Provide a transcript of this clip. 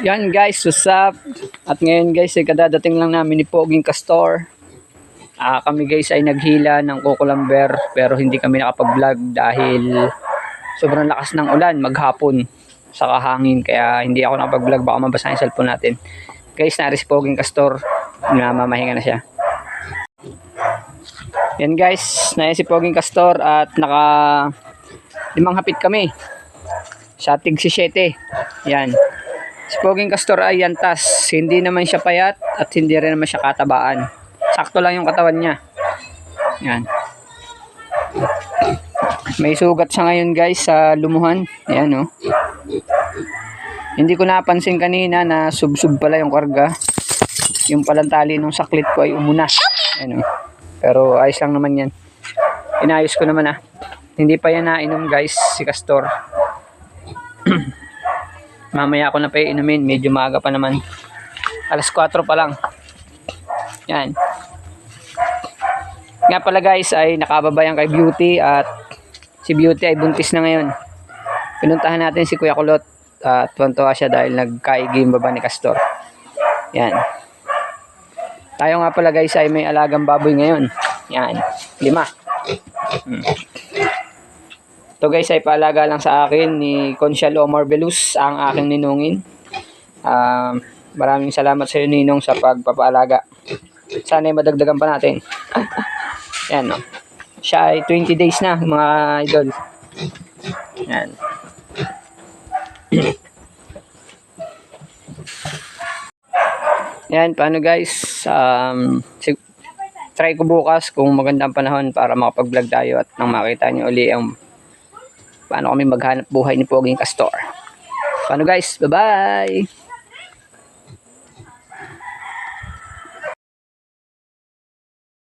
Yan guys, what's up? At ngayon guys, ay kadadating lang namin ni Poging Castor. Ah, kami guys ay naghila ng kukulamber pero hindi kami nakapag-vlog dahil sobrang lakas ng ulan maghapon sa kahangin kaya hindi ako nakapag-vlog baka mabasa yung cellphone natin. Guys, nari Poging Castor na mamahinga na siya. Yan guys, na si Poging Castor at naka limang hapit kami. Sa tig si 7. Yan. Si Poging Castor ay yantas. Hindi naman siya payat at hindi rin naman siya katabaan. Sakto lang yung katawan niya. Yan. May sugat siya ngayon guys sa lumuhan. Yan oh. Hindi ko napansin kanina na sub-sub pala yung karga. Yung palang tali ng saklit ko ay umuna. Yan oh. Pero ayos lang naman yan. Inayos ko naman ah. Hindi pa yan nainom guys si Castor. Mamaya ako na pa inumin. Medyo maaga pa naman. Alas 4 pa lang. Yan. Nga pala guys ay nakababayan kay Beauty at si Beauty ay buntis na ngayon. Pinuntahan natin si Kuya Kulot at tuwan-tuwa siya dahil nagkaigi yung baba ni Castor. Yan. Tayo nga pala guys ay may alagang baboy ngayon. Yan. Lima. Hmm. Ito guys ay paalaga lang sa akin ni Conchalo Marbelus ang aking ninungin. Um, maraming salamat sa iyo Ninong sa pagpapaalaga. Sana ay madagdagan pa natin. Yan no. Siya ay 20 days na mga idol. Yan. Yan, paano guys? Um, try ko bukas kung magandang panahon para makapag-vlog tayo at nang makita niyo uli ang paano kami maghanap buhay ni Poging Castor. Paano guys? Bye-bye!